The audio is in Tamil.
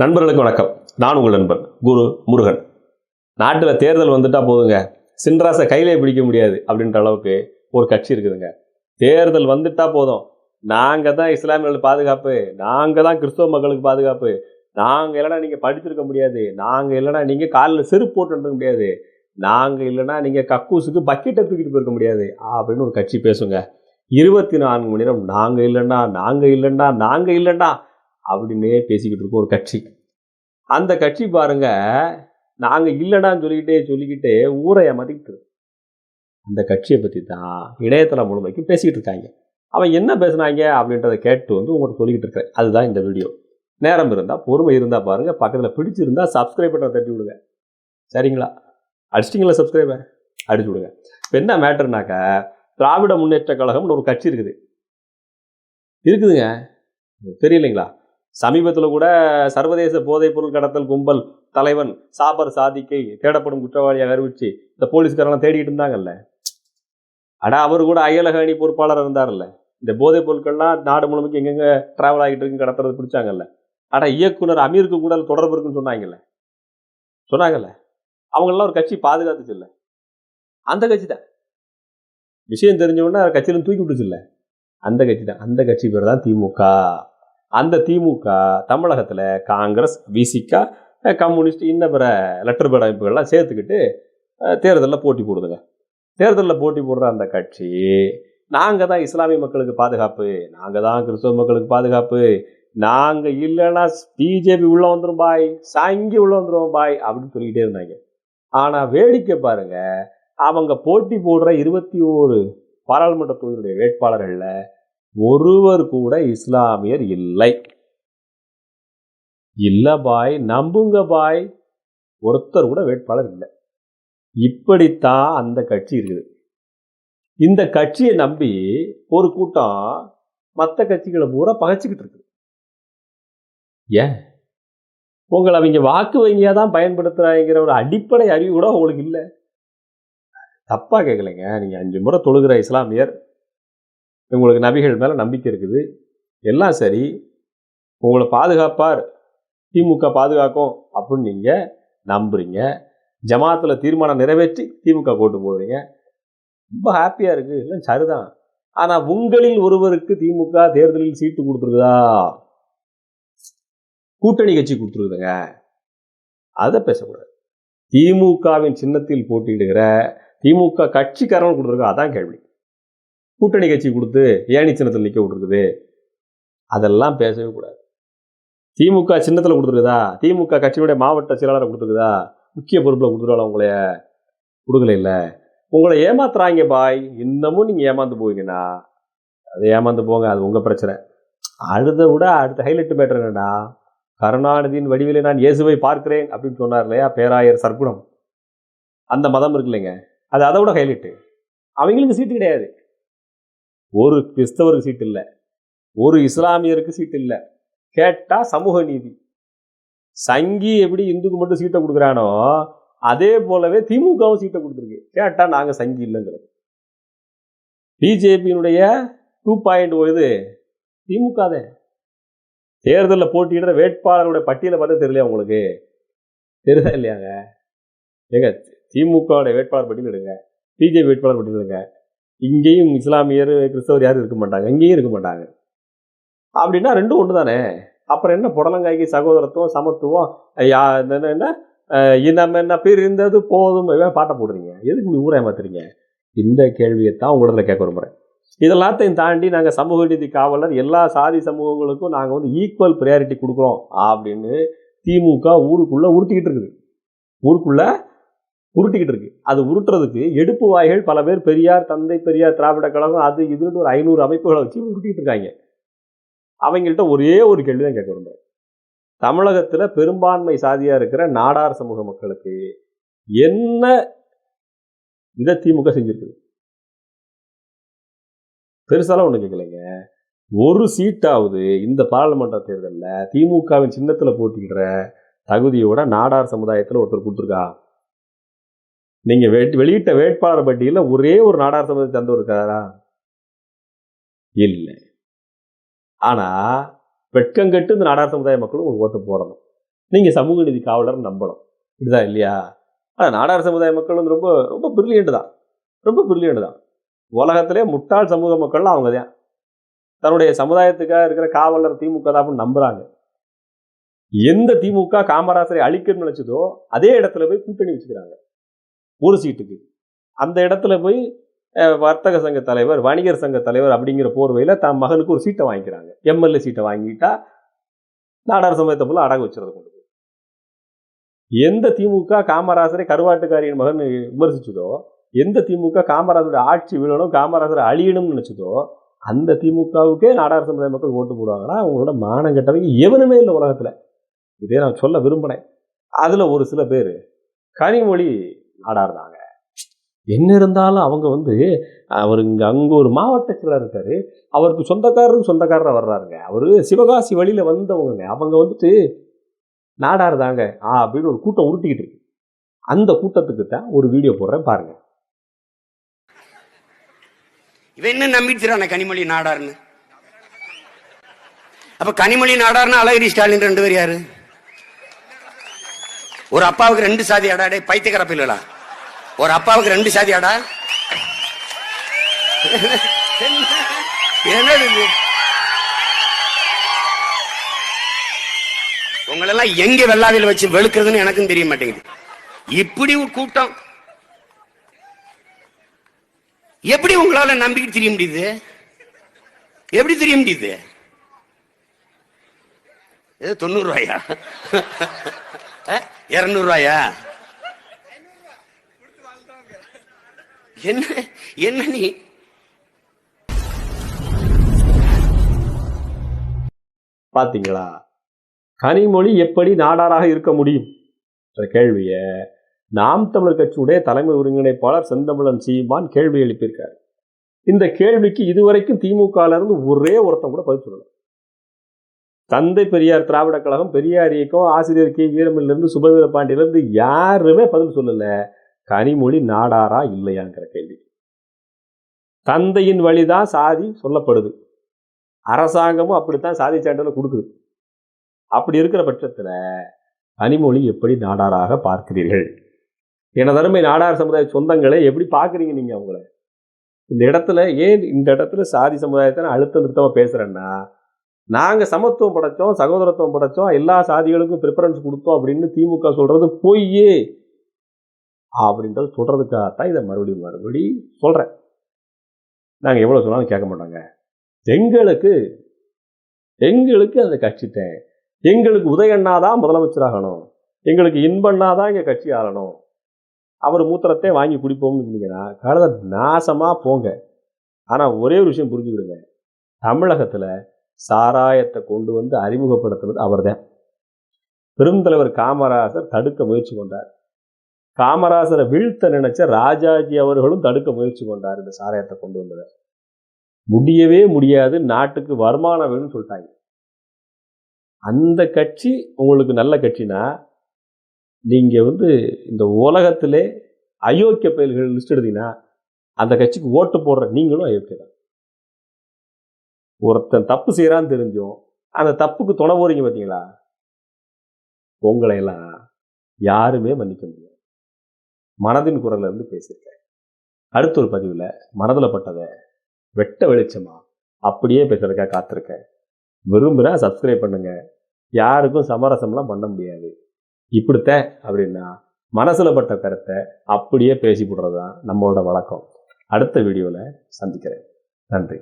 நண்பர்களுக்கு வணக்கம். நான் உங்கள் நண்பன் குரு முருகன். நாட்டில் தேர்தல் வந்துட்டா போதுங்க. சின்ராசை கையிலே பிடிக்க முடியாது அப்படின்ற அளவுக்கு ஒரு கட்சி இருக்குதுங்க. தேர்தல் வந்துட்டா போதும். நாங்கள் தான் இஸ்லாமியர்களுக்கு பாதுகாப்பு. நாங்கள் தான் கிறிஸ்தவ மக்களுக்கு பாதுகாப்பு. நாங்கள் இல்லைனா நீங்கள் படிச்சிருக்க முடியாது. நாங்கள் இல்லைனா நீங்கள் காலில் செருப்பு போட்டு முடியாது. நாங்கள் இல்லைனா நீங்கள் கக்கூசுக்கு பக்கெட்டை தூக்கிட்டு போயிருக்க முடியாது. அப்படின்னு ஒரு கட்சி பேசுங்க. இருபத்தி நான்கு மணி நேரம் நாங்கள் இல்லைன்னா நாங்கள் இல்லைன்னா நாங்கள் இல்லைன்னா அப்படின்னே பேசிக்கிட்டு இருக்கோம் ஒரு கட்சி. அந்த கட்சி பாருங்க நாங்கள் இல்லைடான்னு சொல்லிக்கிட்டே சொல்லிக்கிட்டே ஊரை ஏமாத்திக்கிட்டு அந்த கட்சியை பற்றி தான் இணையதளம் முழுமைக்கு பேசிக்கிட்டு இருக்காங்க. அவன் என்ன பேசுனாங்க அப்படின்றத கேட்டு வந்து உங்களுக்கு சொல்லிக்கிட்டு இருக்கேன் அதுதான் இந்த வீடியோ. நேரம் இருந்தால் பொறுமை இருந்தால் பாருங்க. பக்கத்தில் பிடிச்சிருந்தா சப்ஸ்கிரைப் பண்ண தட்டி விடுங்க. சரிங்களா? அடிச்சிட்டிங்களா சப்ஸ்கிரைபை அடிச்சு விடுங்க. இப்போ என்ன மேட்டர்னாக்கா திராவிட முன்னேற்ற கழகம்னு ஒரு கட்சி இருக்குது. இருக்குதுங்க. தெரியலைங்களா சமீபத்தில் கூட சர்வதேச போதைப்பொருள் கடத்தல் கும்பல் தலைவன் சாபர் சாதிக்கை தேடப்படும் குற்றவாளியாக அறிவிச்சு இந்த போலீஸ்காரெல்லாம் தேடிக்கிட்டு இருந்தாங்கல்ல? அடா அவர் கூட அயலக அணி பொறுப்பாளர் இருந்தார்ல இந்த போதைப் பொருட்கள்லாம் நாடு முழுமைக்கு எங்கெங்க டிராவல் ஆகிட்டு இருக்கு கடத்துறது பிடிச்சாங்கல்ல? அடா இயக்குனர் அமீருக்கு கூட தொடர்பு இருக்குன்னு சொன்னாங்கல்ல? சொன்னாங்கல்ல? அவங்களெல்லாம் ஒரு கட்சி பாதுகாத்துச்சு இல்லை அந்த கட்சி தான். விஷயம் தெரிஞ்சவொடனே கட்சியிலும் கட்சியில தூக்கி விட்டுச்சு இல்லை அந்த கட்சி தான். அந்த கட்சி பேர் தான் திமுக அந்த திமுக தமிழகத்தில் காங்கிரஸ் விசிகா கம்யூனிஸ்ட் இன்ன பிற லெட்டர் பேட் அமைப்புகள்லாம் சேர்த்துக்கிட்டு தேர்தலில் போட்டி போடுதுங்க. தேர்தலில் போட்டி போடுற அந்த கட்சி நாங்கள் தான் இஸ்லாமிய மக்களுக்கு பாதுகாப்பு நாங்கள் தான் கிறிஸ்தவ மக்களுக்கு பாதுகாப்பு நாங்கள் இல்லைன்னா பிஜேபி உள்ளே வந்துடும் பாய் சாங்கி உள்ளே வந்துடும் பாய் அப்படின்னு சொல்லிக்கிட்டே இருந்தாங்க. ஆனால் வேடிக்கை பாருங்க அவங்க போட்டி போடுற இருபத்தி ஓரு பாராளுமன்ற தொகுதியுடைய வேட்பாளர்களில் ஒருவர் கூட இஸ்லாமியர் இல்லை. இல்ல பாய் நம்புங்க பாய். ஒருத்தர் கூட வேட்பாளர் இல்லை. இப்படித்தான் அந்த கட்சி இருக்குது. இந்த கட்சியை நம்பி ஒரு கூட்டம் மற்ற கட்சிகளை பூரா பகைச்சிக்கிட்டு இருக்கு ஏன்? உங்களை அவங்க வாக்கு வங்கியாக தான் பயன்படுத்துறாங்கிற ஒரு அடிப்படை அறிவு கூட உங்களுக்கு இல்லை. தப்பாக கேட்கலைங்க. நீங்கள் அஞ்சு முறை தொழுகிற இஸ்லாமியர் உங்களுக்கு நபிகள் மேலே நம்பிக்கை இருக்குது. எல்லாம் சரி. உங்களை பாதுகாப்பார். திமுக பாதுகாக்கும் அப்படின்னு நீங்கள் நம்புறீங்க. ஜமாத்தில் தீர்மானம் நிறைவேற்றி திமுக கூட்டு போடுறீங்க ரொம்ப ஹாப்பியாக இருக்குது இல்லை சரிதான். ஆனால் உங்களில் ஒருவருக்கு திமுக தேர்தலில் சீட்டு கொடுத்துருக்குதா? கூட்டணி கட்சி கொடுத்துருக்குதுங்க. அதை பேசக்கூடாது. திமுகவின் சின்னத்தில் போட்டியிடுகிற திமுக கட்சிக்காரன் கொடுத்துருக்கோம் அதான் கேள்வி. கூட்டணி கட்சி கொடுத்து ஏணி சின்னத்தில் நிற்க விட்டுருக்குது. அதெல்லாம் பேசவே கூடாது. திமுக சின்னத்தில் கொடுத்துருக்குதா? திமுக கட்சியுடைய மாவட்ட செயலாளரை கொடுத்துருக்குதா? முக்கிய பொறுப்பில் கொடுத்துருவாங்க உங்களைய கொடுக்கல இல்லை. உங்களை ஏமாத்துறாங்க பாய். இன்னமும் நீங்கள் ஏமாந்து போவீங்கன்னா அதை ஏமாந்து போங்க. அது உங்கள் பிரச்சனை. அடுத்த விட அடுத்த ஹைலைட் மேட்டர் என்னன்னா கருணாநிதியின் வடிவிலே நான் இயேசுவை பார்க்கிறேன் அப்படின்னு சொன்னார் இல்லையா? பேராயர் சர்க்குணம். அந்த மதம் இருக்கு இல்லைங்க அது அதை விட ஹைலைட்டு அவங்களுக்கு சீட்டு கிடையாது. ஒரு கிறிஸ்தவருக்கு சீட்டு இல்லை. ஒரு இஸ்லாமியருக்கு சீட்டு இல்லை. கேட்டால் சமூக நீதி. சங்கி எப்படி இந்துக்கு மட்டும் சீட்டை கொடுக்குறானோ அதே போலவே திமுகவும் சீட்டை கொடுத்துருக்கு. கேட்டால் நாங்க சங்கி இல்லைங்கிறது. பிஜேபியினுடைய டூ பாயிண்ட் இது? திமுக தான். தேர்தலில் போட்டியிடுற வேட்பாளருடைய பட்டியலை பார்த்தா தெரியலையா உங்களுக்கு? தெரியுதா இல்லையாங்க? ஏங்க திமுகவுடைய வேட்பாளர் பட்டியல் எடுங்க. பிஜேபி வேட்பாளர் பட்டியல் எடுங்க. இங்கேயும் இஸ்லாமியர் கிறிஸ்தவர் யாரும் இருக்க மாட்டாங்க. இங்கேயும் இருக்க மாட்டாங்க. அப்படின்னா ரெண்டும் ஒன்று தானே அப்புறம் என்ன? புடலங்காய்க்கு சகோதரத்துவம் சமத்துவம் யா என்ன இனம் என்ன பிரிந்தது போதும். பாட்டை போடுறீங்க எதுக்கு நீ ஊரை ஏமாத்துறீங்க? இந்த கேள்வியை தான் உங்களிடத்துல கேட்க விரும்புகிறேன் இதெல்லாத்தையும் தாண்டி நாங்கள் சமூக நீதி காவலர் எல்லா சாதி சமூகங்களுக்கும் நாங்கள் வந்து ஈக்குவல் ப்ரையாரிட்டி கொடுக்குறோம் அப்படின்னு திமுக ஊருக்குள்ளே உறுத்திக்கிட்டு இருக்குது. ஊருக்குள்ளே உருட்டிக்கிட்டு இருக்கு. அது உருட்டுறதுக்கு எடுப்பு வாய்கள் பல பேர் பெரியார் தந்தை பெரியார் திராவிட கழகம் அது இதுன்னு ஒரு ஐநூறு அமைப்புகளை வச்சு உருட்டிட்டு இருக்காங்க. அவங்கள்ட்ட ஒரே ஒரு கேள்வி தான் கேட்க விரும்புறேன். தமிழகத்துல பெரும்பான்மை சாதியா இருக்கிற நாடார் சமூக மக்களுக்கு என்ன இதை திமுக செஞ்சிருக்குது? பெருசாலாம் ஒன்று கேட்கலைங்க. ஒரு சீட்டாவது இந்த பாராளுமன்ற தேர்தலில் திமுகவின் சின்னத்துல போட்டிக்கிற தகுதியோட நாடார் சமுதாயத்துல ஒருத்தர் கொடுத்துருக்கா? நீங்க வெ- வெளியிட்ட வேட்பாளர் பட்டியலில் ஒரே ஒரு நாடார் சமுதாயத்தை சேர்ந்தவர் இருக்காரா இல்லை. ஆனா வெட்கங்கெட்டு இந்த நாடார் சமுதாய மக்களும் ஒரு ஓட்டு போடணும். நீங்க சமூக நீதி காவலர் நம்பணும். இதுதான் இல்லையா? ஆனா நாடார் சமுதாய மக்கள் வந்து ரொம்ப ரொம்ப பிரில்லியண்ட் தான். ரொம்ப பிரில்லியண்ட் தான். உலகத்திலே முட்டாள் சமூக மக்கள்லாம் அவங்க தான். தன்னுடைய சமுதாயத்துக்காக இருக்கிற காவலர் திமுக தான் அப்படின்னு நம்புறாங்க. எந்த திமுக காமராசரை அழிக்கணும்னு நினைச்சதோ அதே இடத்துல போய் கூட்டணி வச்சுக்கிறாங்க. ஒரு சீட்டுக்கு. அந்த இடத்துல போய் வர்த்தக சங்க தலைவர் வணிகர் சங்க தலைவர் அப்படிங்கிற போர்வையில தன் மகனுக்கு ஒரு சீட்டை வாங்கிக்கிறாங்க. எம்எல்ஏ சீட்டை வாங்கிட்டா நாடார் சமயத்தை போல அடகு வச்சுறது கொண்டு போய். எந்த திமுக காமராசரை கருவாட்டுக்காரியின் மகன் விமர்சிச்சதோ எந்த திமுக காமராஜருடைய ஆட்சி விழணும் காமராஜரை அழியணும்னு நினைச்சதோ அந்த திமுகவுக்கே நாடார் சமுதாய மக்கள் ஓட்டு போடுவாங்கன்னா அவங்களோட மானம் கெட்டவங்க எவனுமே இல்லை உலகத்துல. இதே நான் சொல்ல விரும்பினேன் அதுல ஒரு சில பேர் கனிமொழி நாடாடுறாங்க என்ன இருந்தாலும் அவங்க வந்து அவர் இங்கே அங்கே ஒரு மாவட்டத்தில் இருக்காரு. அவருக்கு சொந்தக்காரருக்கு சொந்தக்காரராக வர்றாருங்க. அவரு சிவகாசி வழியில் வந்தவங்க அவங்க வந்துட்டு நாடாருதாங்க ஆ அப்படின்னு ஒரு கூட்டம் உருட்டிக்கிட்டு இருக்கு. அந்த கூட்டத்துக்கு தான் ஒரு வீடியோ போடுறேன் பாருங்க. இவன் என்ன நம்பிடுச்சுறான கனிமொழி நாடாருன்னு அப்ப கனிமொழி நாடாருன்னு அழகிரி ஸ்டாலின் ரெண்டு பேர் யாரு? ஒரு அப்பாவுக்கு ரெண்டு சாதி அடா டே பைத்தியக்கார பிள்ளா ஒரு அப்பாவுக்கு ரெண்டு சாதி அடா என்னது உங்களெல்லாம் எங்க வெள்ளாவில வச்சு வெளுக்கிறதுன்னு எனக்கும் தெரிய மாட்டேங்குது. இப்படி ஒரு கூட்டம். எப்படி உங்களால நம்பிக்கிட்டு தெரிய முடியுது? எப்படி தெரிய முடியுது? தொண்ணூறு ரூபாயா? இருநூறு ரூபாயா என்ன என்ன நீ? பாத்தீங்களா? கனிமொழி எப்படி நாடாராக இருக்க முடியும்? என்ற கேள்வியை நாம் தமிழர் கட்சியுடைய தலைமை ஒருங்கிணைப்பாளர் செந்தமிழன் சீமான் கேள்வி எழுப்பியிருக்காரு. இந்த கேள்விக்கு இதுவரைக்கும் திமுகல இருந்து ஒரே ஒருத்தன் கூட பதில் சொல்லலாம் தந்தை பெரியார் திராவிட கழகம் பெரியார் இயக்கம் ஆசிரியர் கே. வீரமிலிருந்து சுபவீர பாண்டியிலிருந்து யாருமே பதில் சொல்லலை. கனிமொழி நாடாரா இல்லையாங்கிற கேள்வி. தந்தையின் வழிதான் சாதி சொல்லப்படுது. அரசாங்கமும் அப்படித்தான் சாதி சான்றிதழ் கொடுக்குது. அப்படி இருக்கிற பட்சத்துல கனிமொழி எப்படி நாடாராக பார்க்கிறீர்கள்? எனதருமை நாடார் சமுதாய சொந்தங்களை எப்படி பார்க்குறீங்க நீங்கள் அவங்கள? இந்த இடத்துல ஏன் இந்த இடத்துல சாதி சமுதாயத்தை நான் அழுத்த நிறுத்தமாக பேசுகிறேன்னா நாங்கள் சமத்துவம் படைச்சோம் சகோதரத்துவம் படைச்சோம் எல்லா சாதிகளுக்கும் ப்ரிஃபரன்ஸ் கொடுத்தோம் அப்படின்னு திமுக சொல்கிறது பொய்யே அப்படின்றது சொல்கிறதுக்காகத்தான் இதை மறுபடியும் மறுபடி சொல்கிறேன் நாங்கள் எவ்வளோ சொன்னாலும் கேட்க மாட்டாங்க. எங்களுக்கு எங்களுக்கு அந்த கட்சிட்டேன் எங்களுக்கு உதயண்ணா தான் முதலமைச்சராகணும் எங்களுக்கு இன்பண்ணா தான் இங்கே கட்சி ஆளணும். அவர் மூத்திரத்தை வாங்கி குடிப்போம்னு இருந்தீங்கன்னா கழுத நாசமாக போங்க. ஆனால் ஒரே ஒரு விஷயம் புரிஞ்சுக்கிடுங்க. தமிழகத்தில் சாராயத்தை கொண்டு வந்து அறிமுகப்படுத்துனது அவர்தான். பெருந்தலைவர் காமராசர் தடுக்க முயற்சி கொண்டார். காமராசரை வீழ்த்த நினைச்ச ராஜாஜி அவர்களும் தடுக்க முயற்சி கொண்டார் இந்த சாராயத்தை கொண்டு வந்ததை. முடியவே முடியாது நாட்டுக்கு வருமானம் வேணும்னு சொல்லிட்டாங்க. அந்த கட்சி உங்களுக்கு நல்ல கட்சினா நீங்க வந்து இந்த உலகத்திலே அயோக்கிய பயில்கள் லிஸ்ட் எடுத்தீங்கன்னா அந்த கட்சிக்கு ஓட்டு போடுற நீங்களும் அயோக்கிய தான் ஒருத்தன் தப்பு செய்யறான்னு தெரிஞ்சும் அந்த தப்புக்கு துணை போறீங்க பார்த்தீங்களா உங்களையெல்லாம் யாருமே மன்னிக்க முடியாது. மனதின் குரல்ல இருந்து பேசியிருக்கேன். அடுத்த ஒரு பதிவுல மனதில் பட்டதை வெட்ட வெளிச்சமா அப்படியே பேசுறதுக்காக காத்திருக்கேன். விரும்புனா சப்ஸ்கிரைப் பண்ணுங்க. யாருக்கும் சமரசம்லாம் பண்ண முடியாது. இப்படித்தேன் அப்படின்னா மனசில் பட்ட கருத்தை அப்படியே பேசி போடுறது தான் நம்மளோட வழக்கம். அடுத்த வீடியோவில் சந்திக்கிறேன். நன்றி.